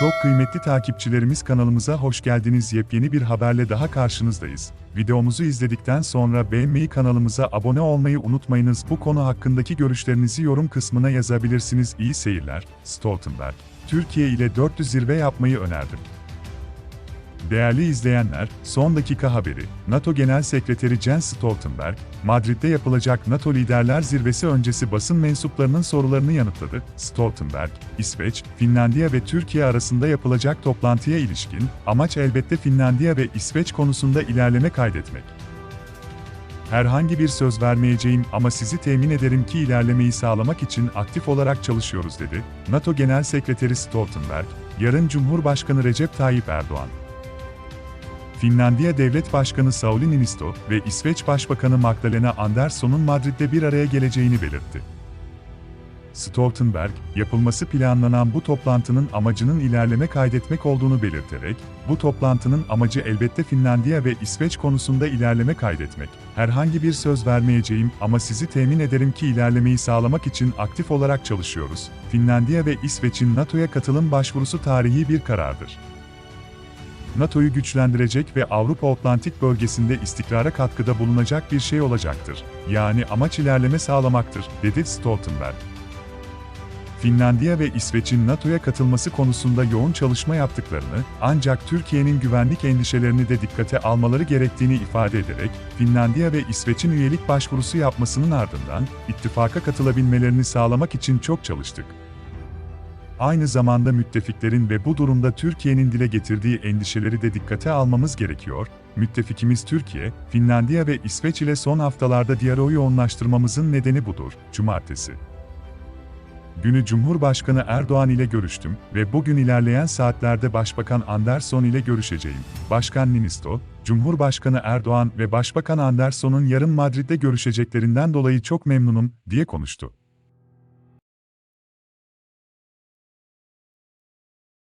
Çok kıymetli takipçilerimiz kanalımıza hoş geldiniz. Yepyeni bir haberle daha karşınızdayız. Videomuzu izledikten sonra beğenmeyi kanalımıza abone olmayı unutmayınız. Bu konu hakkındaki görüşlerinizi yorum kısmına yazabilirsiniz. İyi seyirler. Stoltenberg, Türkiye ile 400 zirve yapmayı önerdim. Değerli izleyenler, son dakika haberi. NATO Genel Sekreteri Jens Stoltenberg, Madrid'de yapılacak NATO Liderler Zirvesi öncesi basın mensuplarının sorularını yanıtladı. Stoltenberg, İsveç, Finlandiya ve Türkiye arasında yapılacak toplantıya ilişkin, amaç elbette Finlandiya ve İsveç konusunda ilerleme kaydetmek. Herhangi bir söz vermeyeceğim ama sizi temin ederim ki ilerlemeyi sağlamak için aktif olarak çalışıyoruz dedi. NATO Genel Sekreteri Stoltenberg, yarın Cumhurbaşkanı Recep Tayyip Erdoğan, Finlandiya Devlet Başkanı Sauli Niinisto ve İsveç Başbakanı Magdalena Andersson'un Madrid'de bir araya geleceğini belirtti. Stoltenberg, yapılması planlanan bu toplantının amacının ilerleme kaydetmek olduğunu belirterek, bu toplantının amacı elbette Finlandiya ve İsveç konusunda ilerleme kaydetmek. Herhangi bir söz vermeyeceğim ama sizi temin ederim ki ilerlemeyi sağlamak için aktif olarak çalışıyoruz. Finlandiya ve İsveç'in NATO'ya katılım başvurusu tarihi bir karardır. NATO'yu güçlendirecek ve Avrupa Atlantik bölgesinde istikrara katkıda bulunacak bir şey olacaktır. Yani amaç ilerleme sağlamaktır, dedi Stoltenberg. Finlandiya ve İsveç'in NATO'ya katılması konusunda yoğun çalışma yaptıklarını, ancak Türkiye'nin güvenlik endişelerini de dikkate almaları gerektiğini ifade ederek, Finlandiya ve İsveç'in üyelik başvurusu yapmasının ardından, ittifaka katılabilmelerini sağlamak için çok çalıştık. Aynı zamanda müttefiklerin ve bu durumda Türkiye'nin dile getirdiği endişeleri de dikkate almamız gerekiyor. Müttefikimiz Türkiye, Finlandiya ve İsveç ile son haftalarda diyaloğu yoğunlaştırmamızın nedeni budur. Cumartesi günü Cumhurbaşkanı Erdoğan ile görüştüm ve bugün ilerleyen saatlerde Başbakan Andersson ile görüşeceğim. Başkan Niinisto, Cumhurbaşkanı Erdoğan ve Başbakan Andersson'un yarın Madrid'de görüşeceklerinden dolayı çok memnunum, diye konuştu.